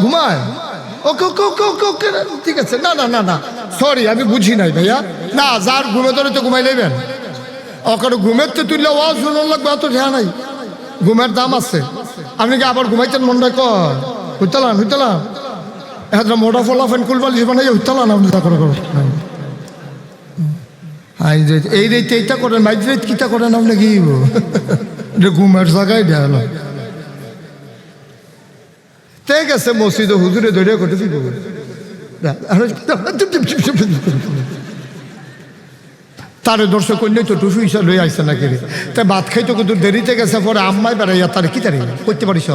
ঘুমায়। ওকে ওকে ওকে ওকে ওকে ঠিক আছে, না না না না সরি আমি বুঝি নাই ভাইয়া। না, যার ঘুমে ধরে তো ঘুমাই নেবেন ওখানে ঘুমের তো তুললে ও শুনুন লাগবে, অত ধ্যান নাই। ঘুমের দাম আছে। আপনি কি আবার ঘুমাইছেন মনটা কয়? হুইতালান হুইতালান। এখন মোটা ফলা ফেন কুলবালি মানে হুইতালান আপনি তা করে, করো। এই রেতে এইটা করেন মাইজ রেত কিটা করেন, আপনি কি ঘুমের জায়গায় দেয়াল ঠিক আছে, মসজিদে হুজুরে ধরে ঘটে দিব। তারে দর্শক করলেই তো টুসু ইসা লই আইসে নাকি রে? তা ভাত খাইতো কিন্তু দেরিতে গেছে, পরে আম্মাই বেড়াইয়া তার কি তারি করতে পারিস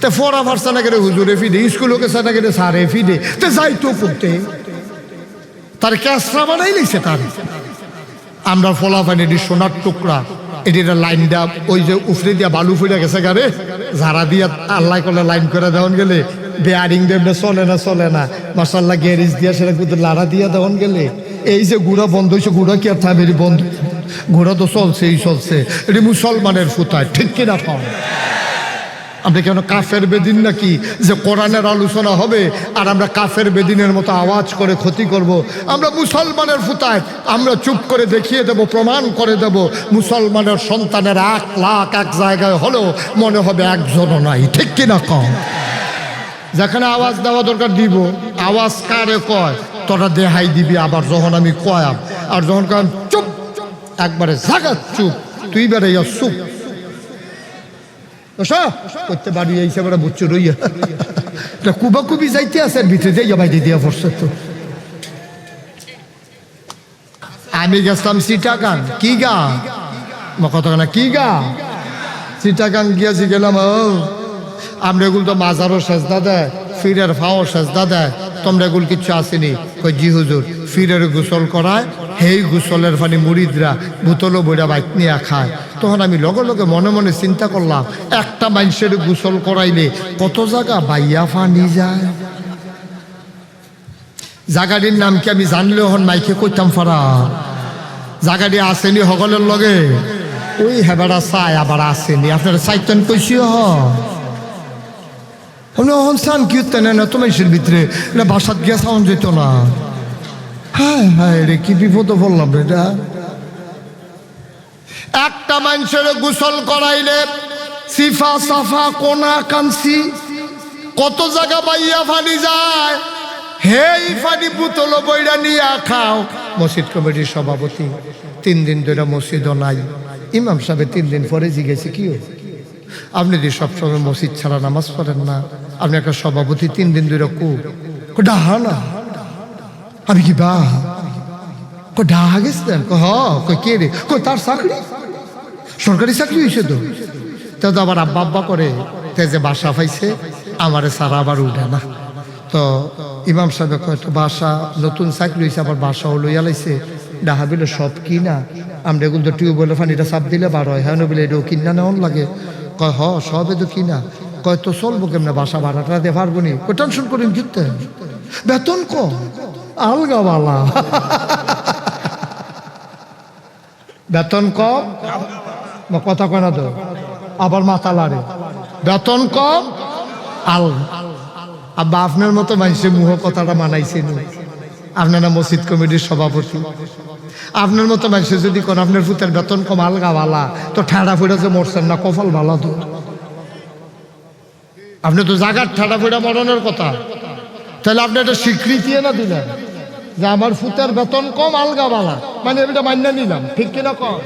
তে ফোরা ফারসা না করে হুজুরে ফিদে স্কুলও গেছে না করে সারে ফিদে। তে যাই তো পড়তে তার ক্যাসরা বানাই লিছে তার। আমরা ফলাফানি এটি সোনার টুকরা এটি একটা লাইন দেওয়া ওই যে উফরে দিয়া বালু ফুলে গেছে গারে ঝাড়া দিয়ে আল্লাহ করলে লাইন করে দেওয়ান গেলে বেয়ারিং দেবনে চলে না চলে না। মার্শাল্লাহ গ্যারেজ দিয়া সেটা কিন্তু লাড়া দিয়া দেওয়ান গেলে, এই যে গুড়া বন্ধ হয়েছে গুড়া কি আর থামেরি বন্ধ? গুড়া তো চলছেই, চলছে। এটি মুসলমানের ফুতায়, ঠিক কিনা পাও আপনি কেন কাফের বেদিন নাকি? যে কোরআনের আলোচনা হবে আর আমরা কাফের বেদিনের মতো আওয়াজ করে ক্ষতি করব। আমরা মুসলমানের ফুতায় আমরা চুপ করে দেখিয়ে দেব, প্রমাণ করে দেব, মুসলমানের সন্তানের এক লাখ এক জায়গায় হলেও মনে হবে একজনও নাই। ঠিক কিনা কম? যেখানে আওয়াজ দেওয়া দরকার দিব। আওয়াজ কারে কয়? তোরা দেহাই দিবি, আবার যখন আমি কয়াম। আর যখন কয়াম, চুপ, একবারে জাগা চুপ। তুই বেড়ে চুপ। রইয়া। এটা কুবা কুবি যাইতে আছে ভিতরে যাইয়া বাইতে দিয়া পড়ছে তো। আমি গেছিলাম সিটাগান কি গা? কত না, কি গা? সিটাগান গিয়াছি, গেলাম, ও। আমরা এগুলো তো মাজারও সেজদা দেয়, ফিরের ফাও সেজদা দেয়। তোমরা এগুলো কিচ্ছু আসেনি। কই জি হুজুর, ফিরের গোসল করায় হেই গোসলের ফানি মুড়িদরা, বোতলও বইরা বাইক নিয়ে খায় তখন আমি লগে লগে মনে মনে চিন্তা করলাম, একটা মানুষের গোসল করাইলে কত জায়গা বাইয়া ফানি যায়? জাগাটির নাম কি আমি জানলেও হন মাইকে কইতাম ফারা। জাগাটি আসেনি সকলের লগে? ওই হেবারা চাই, আবার আসেনি। আপনারা চাইতেন কইসিও হ অহন চান কি উঠতেন না তো মানুষের ভিতরে বাসাত গিয়া চাউন যেত না। হ্যাঁ হ্যাঁ রে, কি বিপদে রে এটা। একটা মানুষের গোসল করাইলে সিফা, সাফা, কোনা কানসি কত জায়গা বাইয়া ফানি যায়। হেই ফানি বোতল বইরা নিয়ে খাও। মসজিদ কমিটির সভাপতি, তিন দিন ধরে মসজিদও নাই। ইমাম সাহেব তিন দিন পরে জিজ্ঞেসে, কি? আপনি যে সবসময় মসজিদ ছাড়া নামাজ পড়েন না, আপনি একটা সভাপতি, তিন দিন ধরে কো, ডাহা না। আমি কি বা? কো ডাহা গেছিলেন কো হ কই কে রে? কো তার চাকরি? সরকারি চাকরি হয়েছে তো। তা তো আবার আব্বা আব্বা করে, তে যে বাসা পাইছে, আমারে সারা আবার উঠে না। তো ইমাম সাহেব তো বাসা, নতুন চাকরি হয়েছে আবার বাসাও লইয়া লাইছে। ডাহা বিলে সব কি না? আমরা এগুলো তো টিউবওয়েলের পানিটা চাপ দিলে বার হয়। হ্যাঁ বলে এটাও কিনা নেওয়ান লাগে। কয়, হ, সবে তো কিনা? কয়, তো চলবো কেমনে? বাসা ভাড়াটা দিয়ে পারব নি? টেনশন করেন কিনতে বেতন কম। আলগাওয়ালা বেতন কম কথা কয় না তো। আবার মাথা লাড়ে। বেতন কম আল। আব্বা, আপনার মতো মানুষের মুহ কথাটা মানাইছে নি। আপনারা মসজিদ কমিটির সভাপতি। আপনার মতো মানুষের যদি কোন আপনার ফুতের বেতন কম, আলগা ভালা তো ঠাড়া ফুড়ে যে মরছেন না, কপাল ভালো তো। আপনি তো জাগার ঠাড়া ফুড়া মরণের কথা। তাহলে আপনি একটা স্বীকৃতি না দিলেন। যে আমার ফুতের বেতন কম, আলগা বালা। মানে এটা মান্য নিলাম। ঠিক কিনা কম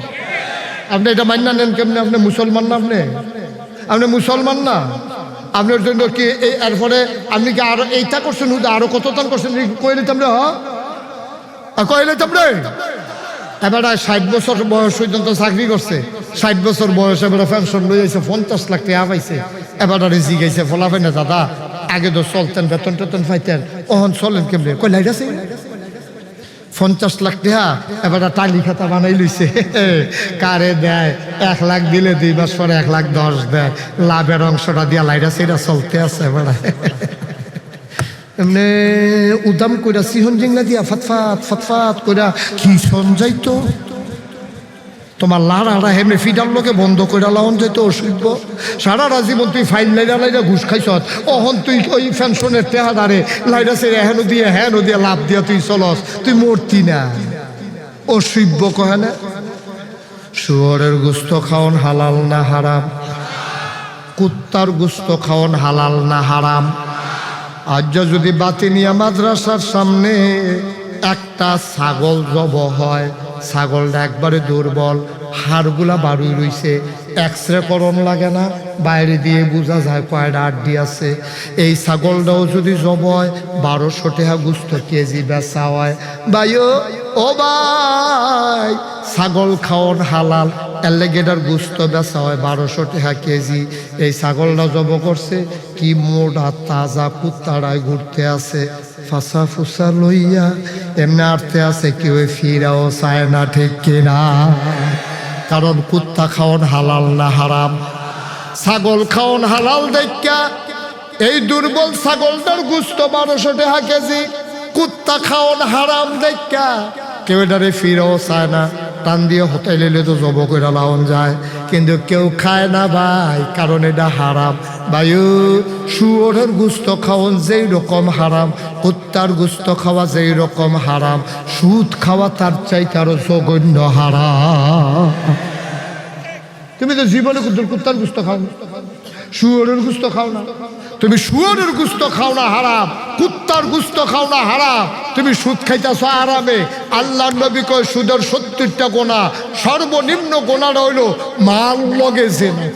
আপনি এটা মান্য নেন কেমনি? আপনি মুসলমান না আপনি? আপনি মুসলমান না? আপনার জন্য কি এই এরপরে আপনি কি আরও এইটা করছেন? আরও কত তান করছেন কয়ে নিতাম রে হ্যাঁ? কয়ে নিতাম রে? এবার ষাট বছর বয়স পর্যন্ত চাকরি করছে। ষাট বছর বয়স এবার পেনশন লই আইছে, পঞ্চাশ লাখ টাকা পাইছে। এবার আর জিগাইছে ফলাফাই না দাদা। আগে তো চলতেন বেতন টেতন পাইতেন। ওহন চলেন কেমনে? কই লাইট আছে? পঞ্চাশ লাখ টাকা এবার টালি খাতা বানাই লইছে। কারে দেয়? এক লাখ দিলে দুই মাস পরে এক লাখ দশ দেয়। লাভের অংশটা দিয়া লাইটা সেটা চলতে আছে এবার। এমনি উদাম কইরা সিহন জিংলা দিয়া ফাতফাত ফাতফাত কইরা কি সঞ্জাইতো? তোমার লাড়াটা হেমে ফিডার লোকে বন্ধ করে লাউন যেত অসুস্থ সারা জীবন তুই ফাইল লাইরা লাইরা ঘুষ খাইছ অহন তুই ওই ফ্যানশনের টেহাদারে লাইরা সে হেনো দিয়ে হেনো দিয়ে লাভ দিয়া তুই চলস। তুই মরতি না। অসভ্য কহে না? শুয়রের গুস্ত খাওন হালাল না হারাম? কুত্তার গুস্ত খাওন হালাল না হারাম? আজ যদি বাতিনিয়া মাদ্রাসার সামনে একটা ছাগল জব হয় ছাগলটা একবারে দুর্বল, হাড়গুলা বাড়ুই রইছে। এক্স রে করণ লাগে না, বাইরে দিয়ে বোঝা যায় কয়টা আড্ডি আছে। এই ছাগলটাও যদি জব হয়, বারোশো টাকা গুস্ত কেজি বেচা হয়। ভাইও, ও ভাই, ছাগল খাওয়ান হালাল, অ্যালেগেটার গুস্ত বেচা হয় বারোশো টাকা কেজি। এই ছাগলটা জব করছে, কি মোটা, তাজা কুত্তাড়ায় ঘুরতে আছে। ফাঁসা ফুসা লইয়া, এমনি আটতে আছে কেউ ফিরাও চায় না ঠিক কিনা। কারণ কুত্তা খাওয়ন হালাল না হারাম, ছাগল খাওয়ন হালাল দেখা এই দুর্বল ছাগলটার গুস্ত বারোশো টাকা কুত্তা খাওয়ন হারাম দেখা কেউ এটারে ফিরাও চায় না। টান দিয়ে হোটেল এলে তো জব করে লাউন যায়। কিন্তু কেউ খায় না ভাই, কারণ এটা হারাম। বায়ু, শুয়োরের গুস্ত খাওয়ান যেই রকম হারাম, কুত্তার গুস্ত খাওয়া যেই রকম হারাম, সুদ খাওয়া তার চাই আরও জঘন্য হারাম। তুমি তো জীবনে কুত্তার গুস্ত খাও। শুয়োরের গুস্ত খাও না। তুমি শুয়োরের গুস্ত খাও না হারাম, কুত্তার গুস্ত খাও না হারাম। তুমি সুদ খাইতেছ আরামে আল্লাহ নবী কয়, সুদের সত্তরটা গোনা, সর্বনিম্ন গোনাটা হইল মাল লগে জেনে।